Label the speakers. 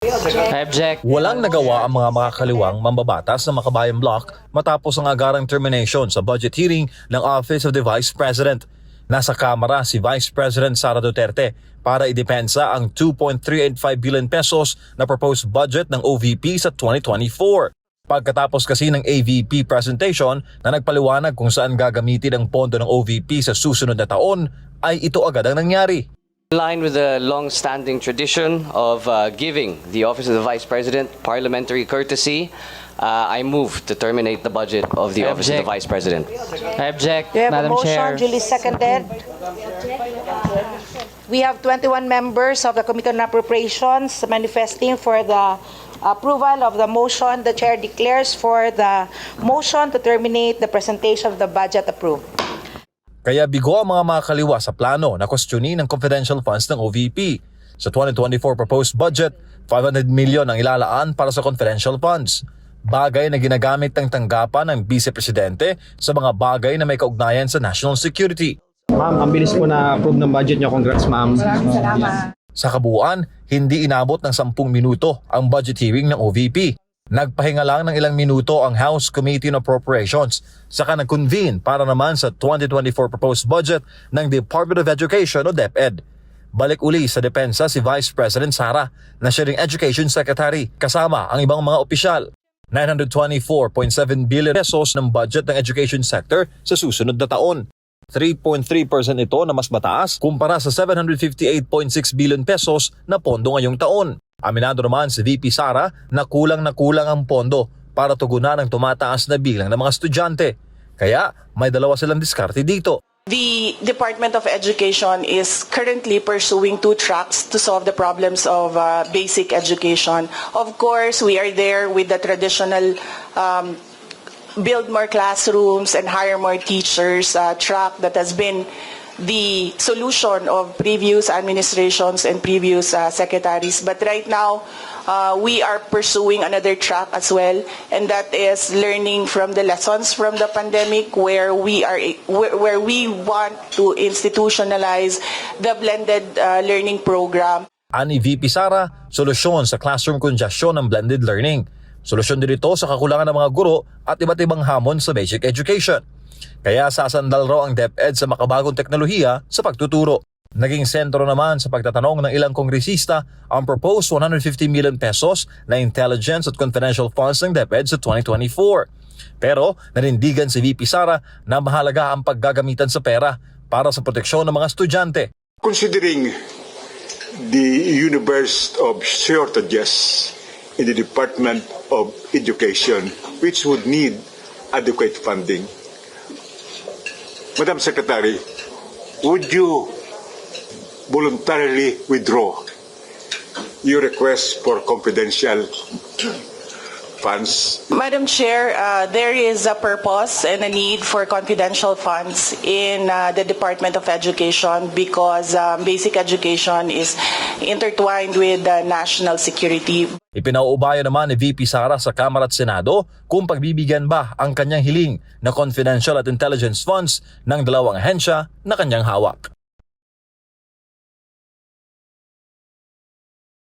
Speaker 1: I object.
Speaker 2: Walang nagawa ang mga makakaliwang mambabatas ng Makabayan Block matapos ang agarang termination sa budget hearing ng Office of the Vice President. Nasa Kamara si Vice President Sara Duterte para idepensa ang 2.385 billion pesos na proposed budget ng OVP sa 2024. Pagkatapos kasi ng AVP presentation na nagpaliwanag kung saan gagamitin ang pondo ng OVP sa susunod na taon, ay ito agad ang nangyari.
Speaker 1: In line with the long-standing tradition of uh, giving the Office of the Vice President parliamentary courtesy, uh, I move to terminate the budget of the
Speaker 3: I
Speaker 1: Office of the
Speaker 3: object.
Speaker 1: Vice President.
Speaker 3: I object,
Speaker 4: We have a
Speaker 3: Madam
Speaker 4: motion
Speaker 3: Chair.
Speaker 4: duly seconded. We have 21 members of the Committee on Appropriations manifesting for the approval of the motion. The chair declares for the motion to terminate the presentation of the budget approved.
Speaker 2: Kaya bigo ang mga makakaliwa sa plano na kwestiyonin ng confidential funds ng OVP. Sa 2024 proposed budget, 500 million ang ilalaan para sa confidential funds. Bagay na ginagamit ng tanggapan ng Vice Presidente sa mga bagay na may kaugnayan sa national security.
Speaker 5: Ma'am, ang bilis po na approve ng budget nyo. Congrats, ma'am.
Speaker 2: Sa kabuuan, hindi inabot ng 10 minuto ang budget hearing ng OVP. Nagpahinga lang ng ilang minuto ang House Committee on Appropriations saka nag-convene para naman sa 2024 proposed budget ng Department of Education o DepEd. Balik uli sa depensa si Vice President Sara na siya ring Education Secretary kasama ang ibang mga opisyal. 924.7 billion pesos ng budget ng education sector sa susunod na taon. 3.3% ito na mas mataas kumpara sa 758.6 billion pesos na pondo ngayong taon. Aminado naman si VP Sara na kulang na kulang ang pondo para tugunan ang tumataas na bilang ng mga estudyante. Kaya may dalawa silang diskarte dito.
Speaker 6: The Department of Education is currently pursuing two tracks to solve the problems of uh, basic education. Of course, we are there with the traditional um, build more classrooms and hire more teachers uh, track that has been the solution of previous administrations and previous uh, secretaries. But right now, uh, we are pursuing another track as well, and that is learning from the lessons from the pandemic, where we are where, we want to institutionalize the blended uh, learning program.
Speaker 2: Ani VP Sara, solusyon sa classroom congestion ng blended learning. Solusyon din ito sa kakulangan ng mga guro at iba't ibang hamon sa basic education. Kaya sasandal raw ang DepEd sa makabagong teknolohiya sa pagtuturo. Naging sentro naman sa pagtatanong ng ilang kongresista ang proposed 150 million pesos na intelligence at confidential funds ng DepEd sa 2024. Pero nanindigan si VP Sara na mahalaga ang paggagamitan sa pera para sa proteksyon ng mga estudyante.
Speaker 7: Considering the universe of shortages in the Department of Education, which would need adequate funding, Madam Secretary, would you voluntarily withdraw your request for confidential funds
Speaker 6: Madam Chair, uh, there is a purpose and a need for confidential funds in uh, the Department of Education because um, basic education is intertwined with uh, national security.
Speaker 2: Ipinauubaya naman ni VP Sara sa Kamara at Senado kung pagbibigyan ba ang kanyang hiling na confidential at intelligence funds ng dalawang ahensya na kanyang hawak.